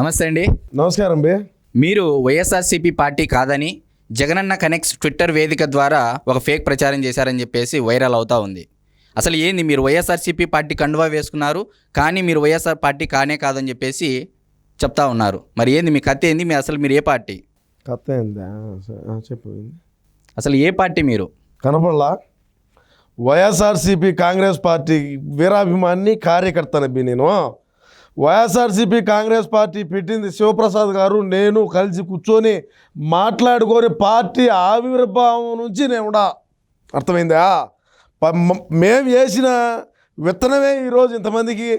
నమస్తే అండి. నమస్కారం బే. మీరు వైఎస్ఆర్సీపీ పార్టీ కాదని జగనన్న కనెక్ట్స్ ట్విట్టర్ వేదిక ద్వారా ఒక ఫేక్ ప్రచారం చేశారని చెప్పేసి వైరల్ అవుతా ఉంది. అసలు ఏంది మీరు వైఎస్ఆర్సీపీ పార్టీ కండువా వేసుకున్నారు? కానీ మీరు వైఎస్ఆర్ పార్టీ కానే కాదని చెప్పేసి చెప్తా ఉన్నారు. మరి ఏంది మీ కథ ఏంది? మీ అసలు మీరు ఏ పార్టీ? కథ ఏందా? సరే, ఆ, చెప్పు అసలు ఏ పార్టీ మీరు? కనపడలా? వైఎస్ఆర్సీపీ కాంగ్రెస్ పార్టీ వీరాభిమాని కార్యకర్తన బి నేను. వైఎస్ఆర్సీపీ కాంగ్రెస్ పార్టీ పెట్టింది శివప్రసాద్ గారు నేను కలిసి కూర్చొని మాట్లాడుకొని పార్టీ ఆవిర్భావం నుంచి నేను కూడా అర్థమైందా? మేము వేసిన విత్తనమే ఈరోజు ఇంతమందికి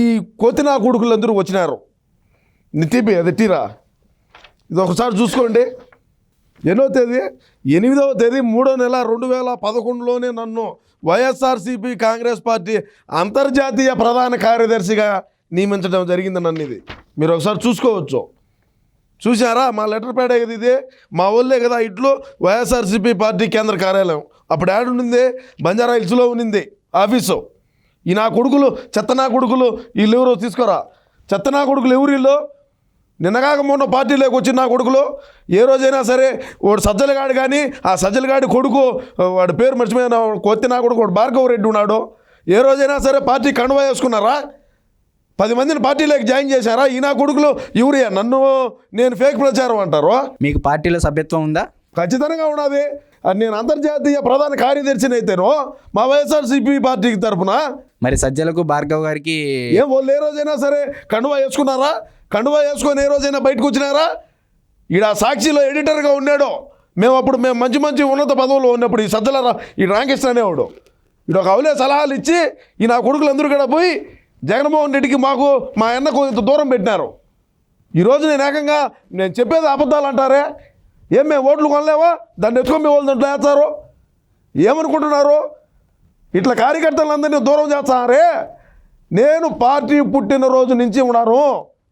ఈ కోతినా కొడుకులందరూ వచ్చినారు. నితిబి అది టీరా ఇది ఒకసారి చూసుకోండి. ఎన్నో తేదీ? ఎనిమిదవ తేదీ మూడో నెల రెండు వేల పదకొండులోనే నన్ను వైఎస్ఆర్సీపీ కాంగ్రెస్ పార్టీ అంతర్జాతీయ ప్రధాన కార్యదర్శిగా నియమించడం జరిగింది నన్ను ఇది. మీరు ఒకసారి చూసుకోవచ్చు. చూసారా మా లెటర్ పేడ కదా ఇది? మా ఊళ్ళే కదా ఇట్లో వైఎస్ఆర్సీపీ పార్టీ కేంద్ర కార్యాలయం. అప్పుడు యాడ్ ఉండింది? బంజారా హిల్స్లో ఉన్నింది ఆఫీసు. ఈ నా కొడుకులు చెత్త నా కొడుకులు వీళ్ళు ఎవరో తీసుకోరా? చెత్త నా కొడుకులు ఎవరు వీళ్ళు? నిన్నగాక మొన్న పార్టీలోకి వచ్చిన నా కొడుకులు. ఏ రోజైనా సరే వాడు సజ్జలగాడు కానీ ఆ సజ్జలగాడి కొడుకు వాడి పేరు మర్చిపోయిన కొత్త నా కొడుకు వాడు భార్గవ రెడ్డి ఉన్నాడు. ఏ రోజైనా సరే పార్టీ కండువా వేసుకున్నారా? పది మందిని పార్టీలోకి జాయిన్ చేశారా? ఈ నా కొడుకులు ఎవరియా నన్ను నేను ఫేక్ ప్రచారం అంటారు. మీకు పార్టీలో సభ్యత్వం ఉందా? ఖచ్చితంగా ఉన్నది. నేను అంతర్జాతీయ ప్రధాన కార్యదర్శిని అయితేనో మా వైఎస్ఆర్సీపీ పార్టీకి తరపున. మరి సజ్జలకు భార్గవ్ గారికి ఏం వాళ్ళు ఏ రోజైనా సరే కండువా వేసుకున్నారా? కండువా వేసుకొని ఏ రోజైనా బయటకు వచ్చినారా? ఈడ సాక్షిలో ఎడిటర్గా ఉన్నాడు. మేము అప్పుడు మేము మంచి మంచి ఉన్నత పదవుల్లో ఉన్నప్పుడు ఈ సజ్జల ఈ రామకృష్ణ అనేవాడు. ఈడు ఒక అవలే సలహాలు ఇచ్చి ఈ నా కొడుకులందరూ కూడా పోయి జగన్మోహన్ రెడ్డికి మాకు మా అన్నకు కొంత దూరం పెట్టినారు. ఈరోజు నేను ఏకంగా నేను చెప్పేది అబద్ధాలు అంటారే. ఏం మేము ఓట్లు కొనలేవా? దాన్ని ఎత్తుకొని మీ వాళ్ళు దాంట్లో వేస్తారు. ఏమనుకుంటున్నారు? ఇట్లా కార్యకర్తలందరినీ దూరం చేస్తారే. నేను పార్టీ పుట్టిన రోజు నుంచి ఉన్నాను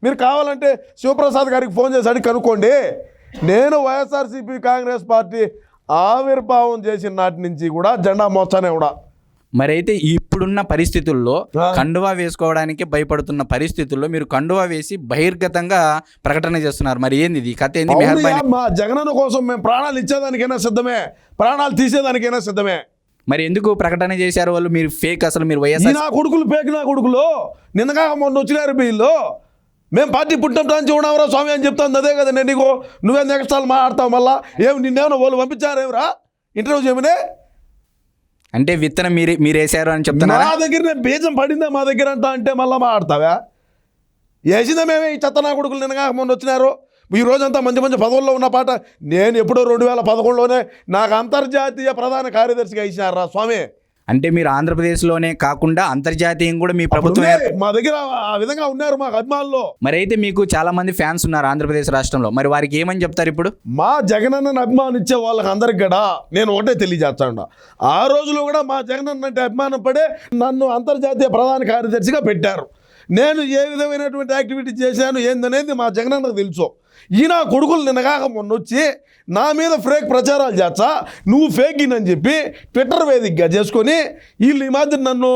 మీరు కావాలంటే శివప్రసాద్ గారికి ఫోన్ చేసి అడిగి కనుక్కోండి. నేను వైఎస్ఆర్సీపీ కాంగ్రెస్ పార్టీ ఆవిర్భావం చేసిన నాటి నుంచి కూడా జెండా మోస్తానే కూడా మరి అయితే ఇప్పుడున్న పరిస్థితుల్లో. కండువా వేసుకోవడానికి భయపడుతున్న పరిస్థితుల్లో మీరు కండువా వేసి బహిర్గతంగా ప్రకటన చేస్తున్నారు. మరి ఏంది ఇది? కథ ఏంది? మా జగనన్న కోసం మేము ప్రాణాలు ఇచ్చేదానికైనా సిద్ధమే. ప్రాణాలు తీసేదానికైనా సిద్ధమే. మరి ఎందుకు ప్రకటన చేశారు వాళ్ళు? మీరు ఫేక్ అసలు మీరు వైఎస్ఆర్ నా కొడుకులు పేకి నా కొడుకులు. నిన్నగా మొన్న వచ్చినారు వీళ్ళు మేము పార్టీ పుట్టినప్పుడు చూడవరా స్వామి అని చెప్తాను అదే కదా నేను నీకు. నువ్వే నెక్స్ట్ మాట్లాడతావు మళ్ళా? ఏమి నిన్నేమన్నా వాళ్ళు పంపించారేమిరా ఇంటర్వ్యూ చేయమని? అంటే విత్తనం మీరే మీరు వేసారు అని చెప్తున్నారు? మా దగ్గర బీజం పడిందా మా దగ్గర అంట అంటే మళ్ళీ మాట్లాడతావా? వేసిందా మేమే ఈ చెత్తనా కొడుకులు నిన్నగా మొన్న వచ్చినారు. ఈ రోజంతా మంచి మంచి పదవుల్లో ఉన్న పాట. నేను ఎప్పుడో రెండు వేల పదకొండులోనే నాకు అంతర్జాతీయ ప్రధాన కార్యదర్శిగా ఇచ్చినారా స్వామి. అంటే మీరు ఆంధ్రప్రదేశ్లోనే కాకుండా అంతర్జాతీయం కూడా మీ ప్రభుత్వం మా దగ్గర ఆ విధంగా ఉన్నారు మాకు అభిమానులు. మరి అయితే మీకు చాలా మంది ఫ్యాన్స్ ఉన్నారు ఆంధ్రప్రదేశ్ రాష్ట్రంలో. మరి వారికి ఏమని చెప్తారు ఇప్పుడు? మా జగనన్నని అభిమానించే వాళ్ళకి అందరికి కూడా నేను ఒకటే తెలియజేస్తాను ఆ రోజులో కూడా మా జగనన్న అంటే అభిమానం పడే నన్ను అంతర్జాతీయ ప్రధాన కార్యదర్శిగా పెట్టారు. నేను ఏ విధమైనటువంటి యాక్టివిటీ చేశాను ఏందనేది మా జగనన్నకు తెలుసు. ఈ నా కొడుకులు నిన్నగాక మొన్న వచ్చి నా మీద ఫేక్ ప్రచారాలు చేస్తా నువ్వు ఫేక్ అని చెప్పి ట్విట్టర్ వేదికగా చేసుకొని వీళ్ళు ఈ మాదిరి నన్ను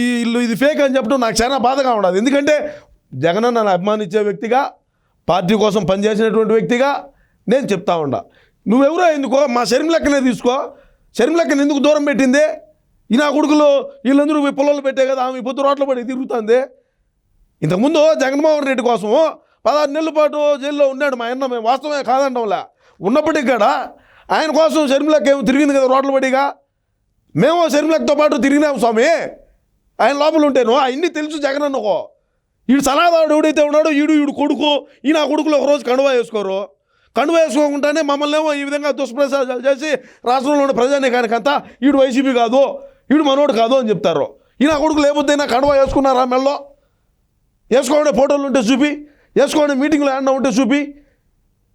ఈ వీళ్ళు ఇది ఫేక్ అని చెప్పడం నాకు చాలా బాధగా ఉండదు. ఎందుకంటే జగనన్న నన్ను అభిమానించే వ్యక్తిగా పార్టీ కోసం పనిచేసినటువంటి వ్యక్తిగా నేను చెప్తా ఉండా. నువ్వెవరో ఎందుకో మా శరీరం లెక్కనే తీసుకో. శరీరం లెక్కన ఎందుకు దూరం పెట్టింది? ఈ నా కొడుకులు వీళ్ళందరూ పొలాలు పెట్టే కదా ఆమె పొద్దు రోడ్ల పడి తిరుగుతుంది. ఇంతకుముందు జగన్మోహన్ రెడ్డి కోసము పదహారు నెలల పాటు జైల్లో ఉన్నాడు మా అన్న మేము వాస్తవమే కాదండంలా ఉన్నప్పటికీ కూడా ఆయన కోసం షర్మిలకి ఏమో తిరిగింది కదా రోడ్ల పడిగా. మేము షర్మిలతో పాటు తిరిగినాము స్వామి. ఆయన లోపల ఉంటేను అవన్నీ తెలుసు జగన్ అన్నకో. ఈడు సలహాదారుడు ఎవడైతే ఉన్నాడో ఈడు ఈడు కొడుకు ఈ నా కొడుకులు ఒకరోజు కండువా వేసుకోరు. కండువా వేసుకోకుండానే మమ్మల్ని ఏమో ఈ విధంగా దుష్ప్రచారాలు చేసి రాష్ట్రంలో ఉన్న ప్రజానీకానికంతా ఈడు వైసీపీ కాదు ఈడు మనోడు కాదు అని చెప్తారు. ఈ నా కొడుకులు ఏమొద్దైనా కండువా వేసుకున్నారా మెల్లో? వేసుకోండి ఫోటోలు ఉంటే చూపి వేసుకోండి మీటింగ్లో ఏమన్నా ఉంటే చూపి.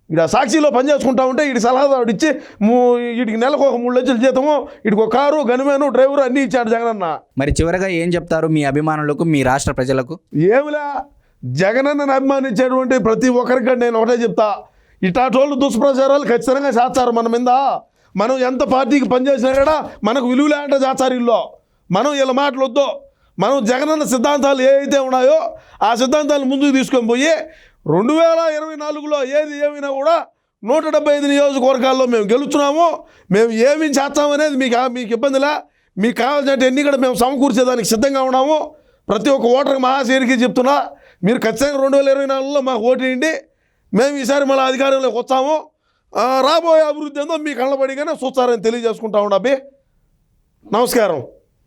ఇక్కడ సాక్షిలో పని చేసుకుంటా ఉంటే వీడి సలహాదారుడు ఇచ్చి మూ వీడికి నెలకు ఒక మూడు లక్షల జీతము వీడికి ఒక కారు గనిమేను డ్రైవరు అన్నీ ఇచ్చాడు జగనన్న. మరి చివరగా ఏం చెప్తారు మీ అభిమానులకు మీ రాష్ట్ర ప్రజలకు? ఏమిలా? జగనన్నను అభిమానించేటువంటి ప్రతి ఒక్కరికి నేను ఒకటే చెప్తా. ఇటాటోళ్ళు దుష్ప్రచారాలు ఖచ్చితంగా చేస్తారు మన మీద. మనం ఎంత పార్టీకి పనిచేసినా కూడా మనకు విలువ లేకుండా చేస్తారు ఇల్లు మనం వీళ్ళ మాటలు వద్దు. మనం జగనన్న సిద్ధాంతాలు ఏవైతే ఉన్నాయో ఆ సిద్ధాంతాలు ముందుకు తీసుకొని పోయి రెండు వేల ఇరవై నాలుగులో ఏది ఏమైనా కూడా నూట డెబ్బై ఐదు నియోజకవర్గాల్లో మేము గెలుచున్నాము మేము ఏమి చేస్తామనేది మీకు మీకు ఇబ్బందిలా మీకు కావాల్సినట్టు ఎన్ని కూడా మేము సమకూర్చేదానికి సిద్ధంగా ఉన్నాము. ప్రతి ఒక్క ఓటర్కి మహాశీరికి చెప్తున్నా మీరు ఖచ్చితంగా రెండు వేల ఇరవై నాలుగులో మాకు ఓటేయండి మేము ఈసారి మళ్ళీ అధికారంలోకి వస్తాము. రాబోయే అభివృద్ధి ఏందో మీ కళ్ళబడిగానే చూస్తారని తెలియజేసుకుంటా ఉండా నమస్కారం.